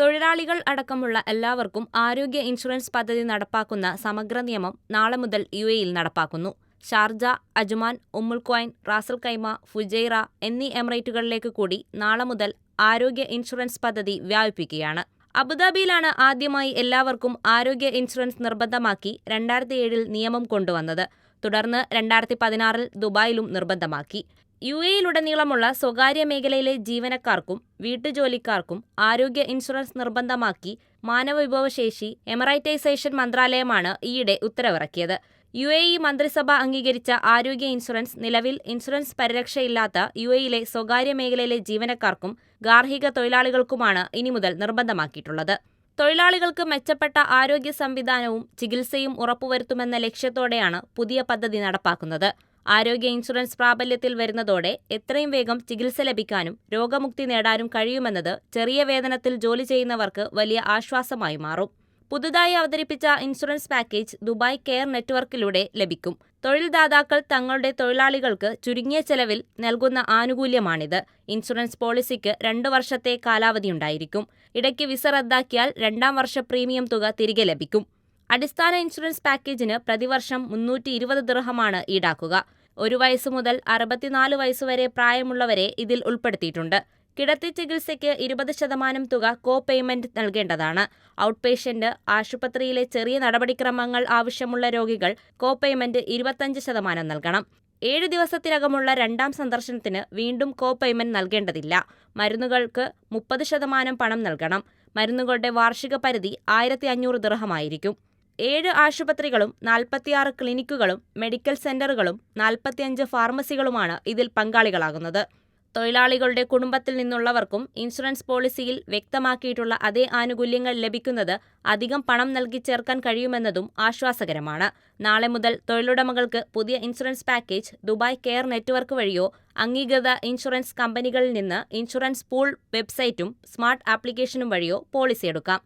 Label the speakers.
Speaker 1: തൊഴിലാളികൾ അടക്കമുള്ള എല്ലാവർക്കും ആരോഗ്യ ഇൻഷുറൻസ് പദ്ധതി നടപ്പാക്കുന്ന സമഗ്ര നിയമം നാളെ മുതൽ യു എയിൽ നടപ്പാക്കുന്നു. Sharjah Ajman Umm al Quwain Ras al Khaimah Fujairah എന്നീ എമിറേറ്റുകളിലേക്ക് കൂടി നാളെ മുതൽ ആരോഗ്യ ഇൻഷുറൻസ് പദ്ധതി വ്യാപിപ്പിക്കുകയാണ്. അബുദാബിയിലാണ് ആദ്യമായി എല്ലാവർക്കും ആരോഗ്യ ഇൻഷുറൻസ് നിർബന്ധമാക്കി രണ്ടായിരത്തി ഏഴിൽ നിയമം കൊണ്ടുവന്നത്. തുടർന്ന് രണ്ടായിരത്തി പതിനാറിൽ ദുബായിലും നിർബന്ധമാക്കി. യു എയിലുടനീളമുള്ള സ്വകാര്യ മേഖലയിലെ ജീവനക്കാർക്കും വീട്ടുജോലിക്കാർക്കും ആരോഗ്യ ഇൻഷുറൻസ് നിർബന്ധമാക്കി മാനവവിഭവശേഷി എമറൈറ്റൈസേഷൻ മന്ത്രാലയമാണ് ഈയിടെ ഉത്തരവിറക്കിയത്. യു എ ഇ മന്ത്രിസഭ അംഗീകരിച്ച ആരോഗ്യ ഇൻഷുറൻസ് നിലവിൽ ഇൻഷുറൻസ് പരിരക്ഷയില്ലാത്ത യു എയിലെ സ്വകാര്യ മേഖലയിലെ ജീവനക്കാർക്കും ഗാർഹിക തൊഴിലാളികൾക്കുമാണ് ഇനി മുതൽ നിർബന്ധമാക്കിയിട്ടുള്ളത്. തൊഴിലാളികൾക്ക് മെച്ചപ്പെട്ട ആരോഗ്യ സംവിധാനവും ചികിത്സയും ഉറപ്പുവരുത്തുമെന്ന ലക്ഷ്യത്തോടെയാണ് പുതിയ പദ്ധതി നടപ്പാക്കുന്നത്. ആരോഗ്യ ഇൻഷുറൻസ് പ്രാബല്യത്തിൽ വരുന്നതോടെ എത്രയും വേഗം ചികിത്സ ലഭിക്കാനും രോഗമുക്തി നേടാനും കഴിയുമെന്നത് ചെറിയ വേതനത്തിൽ ജോലി ചെയ്യുന്നവർക്ക് വലിയ ആശ്വാസമായി മാറും. പുതുതായി അവതരിപ്പിച്ച ഇൻഷുറൻസ് പാക്കേജ് ദുബായ് കെയർ നെറ്റ്വർക്കിലൂടെ ലഭിക്കും. തൊഴിൽദാതാക്കൾ തങ്ങളുടെ തൊഴിലാളികൾക്ക് ചുരുങ്ങിയ ചെലവിൽ നൽകുന്ന ആനുകൂല്യമാണിത്. ഇൻഷുറൻസ് പോളിസിക്ക് രണ്ട് വർഷത്തെ കാലാവധിയുണ്ടായിരിക്കും ഇടയ്ക്ക് വിസ റദ്ദാക്കിയാൽ രണ്ടാം വർഷ പ്രീമിയം തുക തിരികെ ലഭിക്കും. അടിസ്ഥാന ഇൻഷുറൻസ് പാക്കേജിന് പ്രതിവർഷം മുന്നൂറ്റി ഇരുപത് ദൃഹമാണ് ഈടാക്കുക. ഒരു വയസ്സ് മുതൽ അറുപത്തിനാല് വയസ്സുവരെ പ്രായമുള്ളവരെ ഇതിൽ ഉൾപ്പെടുത്തിയിട്ടുണ്ട്. കിടത്തി ചികിത്സയ്ക്ക് ഇരുപത് ശതമാനം തുക കോ പേയ്മെന്റ് നൽകേണ്ടതാണ്. ഔട്ട് പേഷ്യന്റ് ആശുപത്രിയിലെ ചെറിയ നടപടിക്രമങ്ങൾ ആവശ്യമുള്ള രോഗികൾ കോ പേയ്മെന്റ് ഇരുപത്തഞ്ച് ശതമാനം നൽകണം. ഏഴ് ദിവസത്തിനകമുള്ള രണ്ടാം സന്ദർശനത്തിന് വീണ്ടും കോ പേയ്മെന്റ് നൽകേണ്ടതില്ല. മരുന്നുകൾക്ക് മുപ്പത് ശതമാനം പണം നൽകണം. മരുന്നുകളുടെ വാർഷിക പരിധി ആയിരത്തി അഞ്ഞൂറ് ദിർഹമായിരിക്കും ഏഴ് ആശുപത്രികളും നാൽപ്പത്തിയാറ് ക്ലിനിക്കുകളും മെഡിക്കൽ സെന്ററുകളും നാൽപ്പത്തിയഞ്ച് ഫാർമസികളുമാണ് ഇതിൽ പങ്കാളികളാകുന്നത്. തൊഴിലാളികളുടെ കുടുംബത്തിൽ നിന്നുള്ളവർക്കും ഇൻഷുറൻസ് പോളിസിയിൽ വ്യക്തമാക്കിയിട്ടുള്ള അതേ ആനുകൂല്യങ്ങൾ ലഭിക്കുന്നത് അധികം പണം നൽകി ചേർക്കാൻ കഴിയുമെന്നതും ആശ്വാസകരമാണ്. നാളെ മുതൽ തൊഴിലുടമകൾക്ക് പുതിയ insurance package Dubai care network വഴിയോ അംഗീകൃത ഇൻഷുറൻസ് കമ്പനികളിൽ നിന്ന് ഇൻഷുറൻസ് പൂൾ വെബ്സൈറ്റും സ്മാർട്ട് ആപ്ലിക്കേഷനും വഴിയോ പോളിസി എടുക്കാം.